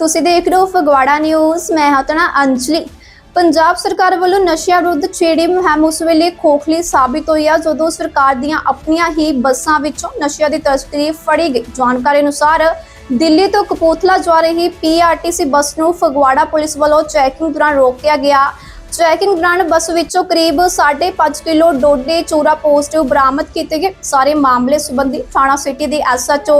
ਤੁਸੀਂ ਦੇਖ ਰਹੇ ਹੋ ਫਗਵਾੜਾ ਨਿਊਜ਼। ਮੈਂ ਹਾਂ ਤੁਹਾਡਾ ਅੰਜਲੀ। ਪੰਜਾਬ ਸਰਕਾਰ ਵੱਲੋਂ ਨਸ਼ਿਆਂ ਵਿਰੁੱਧ ਛੇੜੀ ਮੁਹਿੰਮ ਉਸ ਵੇਲੇ ਖੋਖਲੀ ਸਾਬਿਤ ਹੋਈ ਆ, ਜਦੋਂ ਸਰਕਾਰ ਦੀਆਂ ਆਪਣੀਆਂ ਹੀ ਬੱਸਾਂ ਵਿੱਚੋਂ ਨਸ਼ਿਆਂ ਦੀ ਤਸਕਰੀ ਫੜੀ ਗਈ। ਜਾਣਕਾਰੀ ਅਨੁਸਾਰ ਦਿੱਲੀ ਤੋਂ ਕਪੂਰਥਲਾ ਜਾ ਰਹੀ ਪੀਆਰਟੀਸੀ ਬੱਸ ਨੂੰ ਫਗਵਾੜਾ ਪੁਲਿਸ ਵੱਲੋਂ ਚੈਕਿੰਗ ਦੌਰਾਨ ਰੋਕਿਆ ਗਿਆ। ਚੈਕਿੰਗ ਦੌਰਾਨ ਬੱਸ ਵਿੱਚੋਂ ਕਰੀਬ 5.5 ਕਿਲੋ ਡੋਡੇ ਚੂਰਾ ਪੋਜ਼ਿਟਿਵ ਬਰਾਮਦ ਕੀਤੇ ਗਏ ਸਾਰੇ ਮਾਮਲੇ ਸੰਬੰਧੀ ਥਾਣਾ ਸਿਟੀ ਦੇ ਐਸਐਚਓ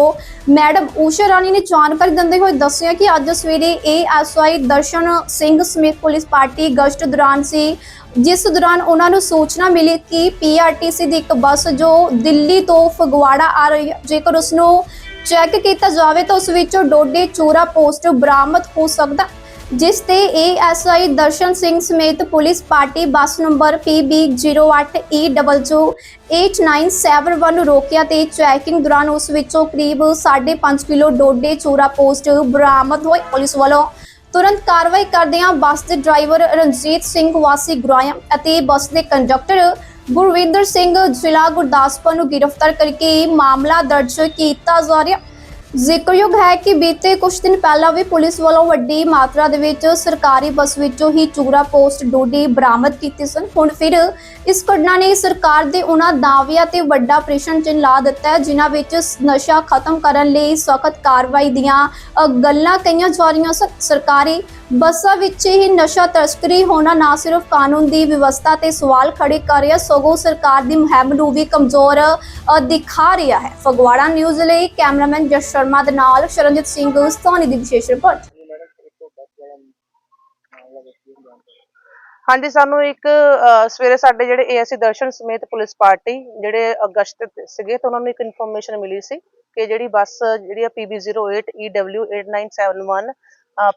ਮੈਡਮ ਊਸ਼ਾ ਰਾਣੀ ਨੇ ਜਾਣਕਾਰੀ ਦਿੰਦੇ ਹੋਏ ਦੱਸਿਆ ਕਿ ਅੱਜ ਸਵੇਰੇ ਏਐਸਆਈ ਦਰਸ਼ਨ ਸਿੰਘ ਸਮੇਤ ਪੁਲਿਸ ਪਾਰਟੀ ਗਸ਼ਤ ਦੌਰਾਨ ਸੀ ਜਿਸ ਦੌਰਾਨ ਉਹਨਾਂ ਨੂੰ ਸੂਚਨਾ ਮਿਲੀ ਕਿ ਪੀਆਰਟੀਸੀ ਦੀ ਇੱਕ ਬੱਸ ਜੋ ਦਿੱਲੀ ਤੋਂ ਫਗਵਾੜਾ ਆ ਰਹੀ ਹੈ ਜੇਕਰ ਉਸ ਨੂੰ ਚੈੱਕ ਕੀਤਾ ਜਾਵੇ ਤਾਂ ਉਸ ਵਿੱਚੋਂ ਡੋਡੇ ਚੂਰਾ ਪੋਜ਼ਿਟਿਵ ਬਰਾਮਦ ਹੋ ਸਕਦਾ ਜਿਸ ਤੇ ਏਐਸਆਈ ਦਰਸ਼ਨ ਸਿੰਘ ਸਮੇਤ police party bus number PB08E228971 ਨੂੰ ਰੋਕਿਆ ਤੇ ਚੈਕਿੰਗ ਦੌਰਾਨ ਉਸ ਵਿੱਚੋਂ ਕਰੀਬ 5.5 ਕਿਲੋ ਡੋਡੇ ਚੋਰਾ ਪੋਸਟ ਬਰਾਮਦ ਹੋਏ। ਪੁਲਿਸ ਵੱਲੋਂ ਤੁਰੰਤ ਕਾਰਵਾਈ ਕਰਦਿਆਂ ਬੱਸ ਦੇ ਡਰਾਈਵਰ ਰਣਜੀਤ ਸਿੰਘ ਵਾਸੀ ਗੁਰਾਇਆ ਅਤੇ ਬੱਸ ਦੇ ਕੰਡਕਟਰ ਗੁਰਵਿੰਦਰ ਸਿੰਘ ਜ਼ਿਲ੍ਹਾ ਗੁਰਦਾਸਪੁਰ ਨੂੰ ਗ੍ਰਿਫਤਾਰ ਕਰਕੇ ਮਾਮਲਾ ਦਰਜ ਕੀਤਾ ਜਾ ਰਿਹਾ। ਜ਼ਿਕਰਯੋਗ ਹੈ ਕਿ ਬੀਤੇ ਕੁਝ ਦਿਨ ਪਹਿਲਾਂ ਵੀ ਪੁਲਿਸ ਵੱਲੋਂ ਵੱਡੀ ਮਾਤਰਾ ਦੇ ਵਿੱਚ ਸਰਕਾਰੀ ਬੱਸ ਵਿੱਚੋਂ ਹੀ ਚੂਰਾ ਪੋਸਟ ਡੋਡੀ ਬਰਾਮਦ ਕੀਤੀ ਸਨ। ਹੁਣ ਫਿਰ ਇਸ ਘਟਨਾ ਨੇ ਸਰਕਾਰ ਦੇ ਉਹਨਾਂ ਦਾਅਵਿਆਂ ਤੇ ਵੱਡਾ ਪ੍ਰਸ਼ਨ ਚਿੰਨ੍ਹ ਲਾ ਦਿੱਤਾ ਹੈ, ਜਿਨ੍ਹਾਂ ਵਿੱਚ ਨਸ਼ਾ ਖਤਮ ਕਰਨ ਲਈ ਸਖਤ ਕਾਰਵਾਈ ਦੀਆਂ ਗੱਲਾਂ ਕਹੀਆਂ ਜਾ ਰਹੀਆਂ ਸਨ। ਸਰਕਾਰੀ ਬੱਸਾਂ ਵਿੱਚ ਹੀ ਨਸ਼ਾ ਤਸਕਰੀ ਹੋਣਾ, ਨਾ ਸਿਰਫ ਕਾਨੂੰਨ ਦੀ ਵਿਵਸਥਾ ਤੇ ਸਵਾਲ ਖੜੇ ਕਰ ਰਿਹਾ, ਸਗੋਂ ਸਰਕਾਰ ਦੀ ਮੁਹਿੰਮ ਨੂੰ ਵੀ ਕਮਜ਼ੋਰ ਦਿਖਾ ਰਿਹਾ ਹੈ। ਫਗਵਾੜਾ ਨਿਊਜ਼ ਲਈ ਕੈਮਰਾਮੈਨ ਜਸ ਸ਼ਰਮਾ ਦੇ ਨਾਲ ਸ਼ਰਨਜੀਤ ਸਿੰਘ ਸਥਾਨੀ ਦੀ ਵਿਸ਼ੇਸ਼ ਰਿਪੋਰਟ। ਹਾਂਜੀ, ਸਾਨੂੰ ਇੱਕ ਸਵੇਰੇ ਸਾਡੇ ਜਿਹੜੇ ਏਐਸਸੀ ਦਰਸ਼ਨ ਸਮੇਤ ਪੁਲਿਸ ਪਾਰਟੀ ਜਿਹੜੇ ਅਗਸਤ ਸੀਗੇ ਤਾਂ ਉਹਨਾਂ ਨੂੰ ਇੱਕ ਇਨਫੋਰਮੇਸ਼ਨ ਮਿਲੀ ਸੀ ਕਿ ਜਿਹੜੀ ਬੱਸ ਜਿਹੜੀ ਆ PB08EW8971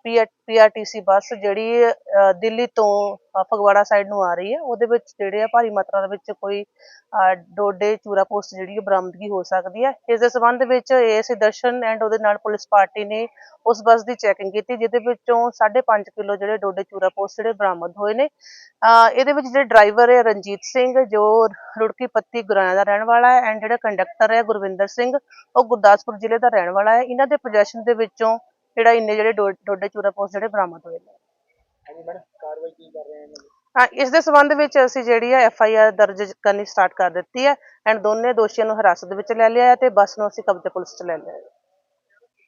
ਪੀਆਰਟੀਸੀ ਬੱਸ ਜਿਹੜੀ ਅਹ, ਦਿੱਲੀ ਤੋਂ ਫਗਵਾੜਾ ਸਾਈਡ ਨੂੰ ਆ ਰਹੀ ਹੈ। ਉਹਦੇ ਵਿੱਚ ਜਿਹੜੇ ਆ ਭਾਰੀ ਮਾਤਰਾ ਦੇ ਵਿੱਚ ਕੋਈ ਅਹ, ਡੋਡੇ ਚੂਰਾ ਪੋਸਟ ਜਿਹੜੀ ਹੈ ਬਰਾਮਦਗੀ ਹੋ ਸਕਦੀ ਹੈ। ਇਸ ਦੇ ਸੰਬੰਧ ਵਿੱਚ ਏਐਸਸੀ ਦਰਸ਼ਨ ਐਂਡ ਉਹਦੇ ਨਾਲ ਪੁਲਿਸ ਪਾਰਟੀ ਨੇ ਉਸ ਬੱਸ ਦੀ ਚੈਕਿੰਗ ਕੀਤੀ ਜਿਹਦੇ ਵਿੱਚੋਂ 5.5 ਕਿਲੋ ਜਿਹੜੇ ਡੋਡੇ ਚੂਰਾ ਪੋਸਟ ਜਿਹੜੇ ਬਰਾਮਦ ਹੋਏ ਨੇ। ਅਹ ਇਹਦੇ ਵਿੱਚ ਜਿਹੜੇ ਡਰਾਈਵਰ ਹੈ ਰਣਜੀਤ ਸਿੰਘ ਜੋ ਰੁੜਕੀ ਪੱਤੀ ਗੁਰਾਇਆ ਦਾ ਰਹਿਣ ਵਾਲਾ ਹੈ ਐਂਡ ਜਿਹੜਾ ਕੰਡਕਟਰ ਹੈ ਗੁਰਵਿੰਦਰ ਸਿੰਘ ਉਹ ਗੁਰਦਾਸਪੁਰ ਜ਼ਿਲ੍ਹੇ ਦਾ ਰਹਿਣ ਵਾਲਾ ਹੈ। ਇਹਨਾਂ ਦੇ ਪੋਜੈਸ਼ਨ ਦੇ ਵਿੱਚੋਂ ਜਿਹੜਾ ਇੰਨੇ ਜਿਹੜੇ ਡੋਡੇ ਚੂਰਾ ਪੋਸਟ ਜਿਹੜੇ ਬਰਾਮਦ ਹੋਏ ਨੇ। ਹਾਂਜੀ ਮੈਡਮ ਕਾਰਵਾਈ ਕੀ ਕਰ ਰਹੇ ਹਨ ਹਾਂ ਇਸ ਦੇ ਸੰਬੰਧ ਵਿੱਚ ਅਸੀਂ ਜਿਹੜੀ ਹੈ ਐਫ ਆਈ ਆਰ ਦਰਜ ਕਰਨੀ ਸਟਾਰਟ ਕਰ ਦਿੱਤੀ ਹੈ ਐਂਡ ਦੋਨੇ ਦੋਸ਼ੀਆਂ ਨੂੰ ਹਿਰਾਸਤ ਵਿੱਚ ਲੈ ਲਿਆ ਹੈ ਤੇ ਬੱਸ ਨੂੰ ਅਸੀਂ ਕਬਜ਼ੇ ਪੁਲਿਸ 'ਚ ਲੈ ਲਿਆ ਹੈ